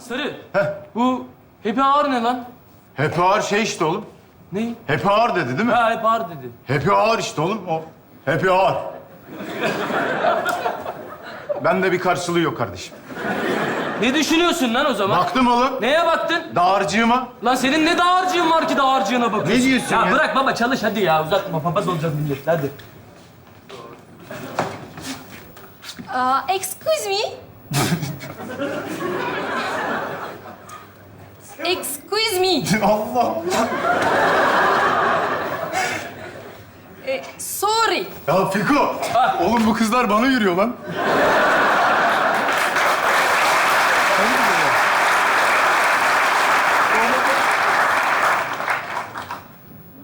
Sarı. Bu Happy Hour ne lan? Happy Hour şey işte oğlum. Ne? Happy Hour dedi değil mi? Ha Happy Hour dedi. Happy Hour işte oğlum o. Happy Hour. ben de bir karşılığı yok kardeşim. Ne düşünüyorsun lan o zaman? Baktım oğlum. Neye baktın? Dağarcığıma. Lan senin ne dağarcığın var ki dağarcığına bakıyorsun? Ne diyorsun ya? ya? bırak baba çalış hadi ya uzatma papaz olacağız millet hadi. Uh, excuse me. excuse me. Allah. Eh, sorry. Ya Fiko. Oğlum bu kızlar bana yürüyor lan.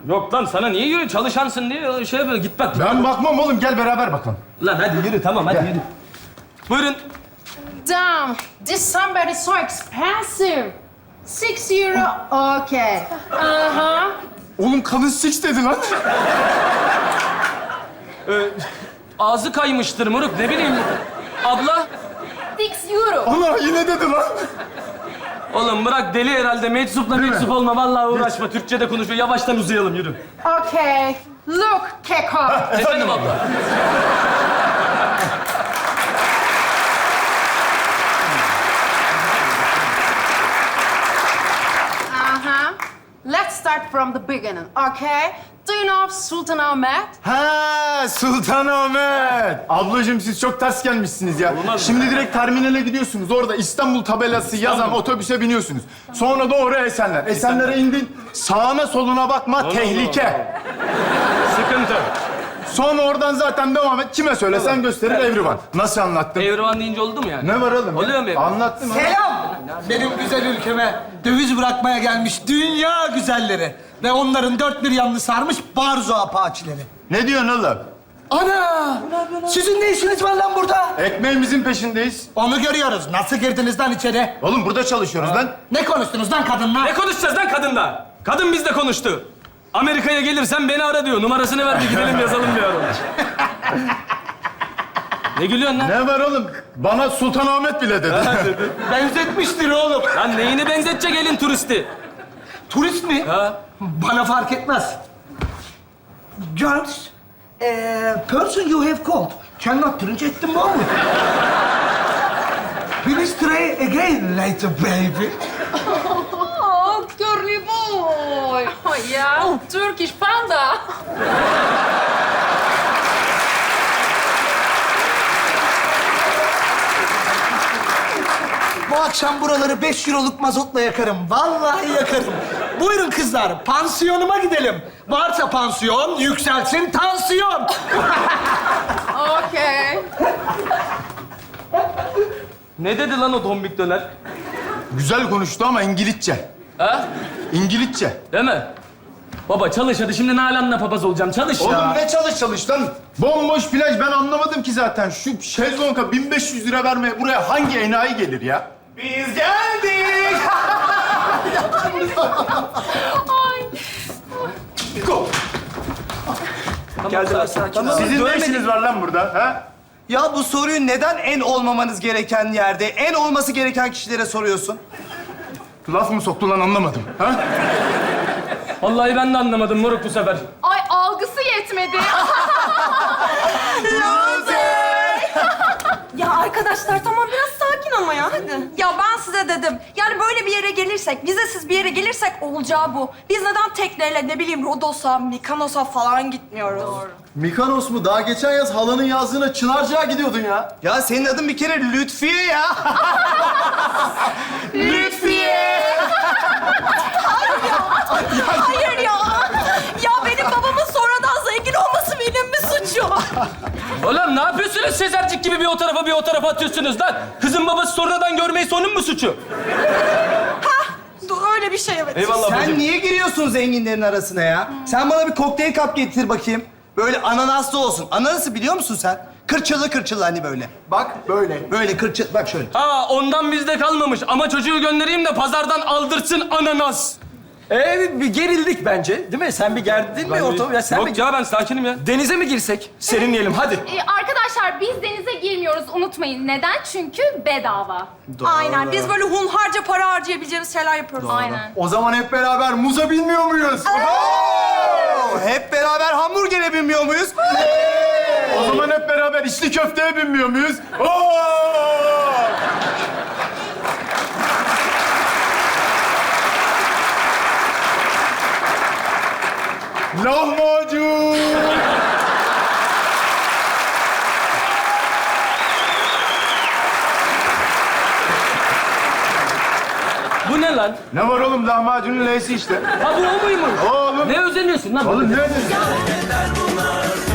Yok lan sana niye yürü çalışansın diye şey yapıyor git bak. Ben bakmam oğlum gel beraber bakalım. Lan hadi yürü tamam hadi yürü. Buyurun. Damn, this somebody is so expensive. Six euro, okay. Uh-huh. Oğlum kadın six dedi lan. Ee, ağzı kaymıştır moruk ne bileyim. Abla. Six euro. Ana yine dedi lan. Oğlum bırak deli herhalde meczupla meczup olma vallahi uğraşma Türkçe'de konuşuyor yavaştan uzayalım yürü. Okay, look, Keko. Efendim abla. Start from the beginning, okay? Do you know Sultan Ahmed? Ha Sultanahmet. Ablacığım siz çok ters gelmişsiniz ya. Şimdi direkt terminale gidiyorsunuz. Orada İstanbul tabelası yazan otobüse biniyorsunuz. Sonra doğru Esenler. Esenler'e indin. Sağına soluna bakma tehlike. Sıkıntı. Sonra oradan zaten devam et. Kime söylesen gösterir Evrivan. Nasıl anlattım? Evrivan deyince oldu mu yani? Ne var oğlum? Oluyor mu Evrivan? Anlattım ha. Selam! Benim güzel ülkeme döviz bırakmaya gelmiş dünya güzelleri. Ve onların dört bir yanını sarmış barzo apaçileri. Ne diyorsun oğlum? Ana! Sizin ne işiniz var lan burada? Ekmeğimizin peşindeyiz. Onu görüyoruz. Nasıl girdiniz lan içeri? Oğlum burada çalışıyoruz lan. Ne konuştunuz lan kadınla? Ne konuşacağız lan kadınla? Kadın bizle konuştu. Amerika'ya gelirsen beni ara diyor. Numarasını ver bir gidelim yazalım diyor. ne gülüyorsun lan? Ne var oğlum? Bana Sultanahmet bile dedi. Benzetmiştir oğlum. Lan neyini benzetecek elin turisti? Turist mi? Ha? Bana fark etmez. Girls, eh, person you have called cannot translate the moment. Please try again later, baby. Oh, curly boy. Oh, yeah, Turkish panda. Bu akşam buraları 5 euroluk mazotla yakarım. Vallahi yakarım. Buyurun kızlar, pansiyonuma gidelim. Varsa pansiyon, yükselsin tansiyon. Okay. Ne dedi lan o dombik döner? Güzel konuştu ama İngilizce. Ha? İngilizce. Değil mi? Baba çalış hadi şimdi Nalan'la papaz olacağım. Çalış ya. Oğlum ne çalış çalış lan? Bomboş plaj ben anlamadım ki zaten. Şu şezlonga 1500 lira vermeye buraya hangi enayi gelir ya? Biz geldik. Go. Geldim. Sakin ol. Sizin ne işiniz var lan burada? Ha? Ya bu soruyu neden en olmamanız gereken yerde, en olması gereken kişilere soruyorsun? Laf mı soktu lan anlamadım. Ha? Vallahi ben de anlamadım moruk bu sefer. Ay algısı yetmedi. Ya arkadaşlar tamam biraz sakin ama ya hadi. Ya ben size dedim. Yani böyle bir yere gelirsek, vizesiz bir yere gelirsek olacağı bu. Biz neden tekneyle ne bileyim Rodos'a, Mikanos'a falan gitmiyoruz? Mikanos mu? Daha geçen yaz halanın yazdığına Çınarcık'a gidiyordun ya. Ya senin adın bir kere Lütfiye ya. Lütfiye. Yapıyorsunuz Sezercik gibi bir o tarafa bir o tarafa atıyorsunuz lan? Kızın babası sonradan görmeyi sonun mu suçu? Dur, Öyle bir şey evet. Eyvallah Sen bacım. niye giriyorsun zenginlerin arasına ya? Sen bana bir kokteyl kap getir bakayım. Böyle ananaslı olsun. Ananası biliyor musun sen? Kırçılı kırçılı hani böyle. Bak böyle. Böyle kırçıl... Bak şöyle. Ha ondan bizde kalmamış ama çocuğu göndereyim de pazardan aldırsın ananas. Ee, bir gerildik bence. Değil mi? Sen bir gerdin mi ortamı? Ya sen Yok bir... ya ben sakinim ya. Denize mi girsek? Serinleyelim hadi. Ee, arkadaşlar biz denize girmiyoruz unutmayın. Neden? Çünkü bedava. Aynen. Biz böyle hunharca para harcayabileceğimiz şeyler yapıyoruz. Aynen. O zaman hep beraber muza bilmiyor muyuz? Hep beraber hamburgere binmiyor muyuz? O zaman hep beraber içli köfteye binmiyor muyuz? Oo! Lahmacun! Bu ne lan? Ne var oğlum lahmacunun L'si işte. Ha bu o muymuş? Oğlum. Ne özeniyorsun lan? Oğlum ne? Şimdi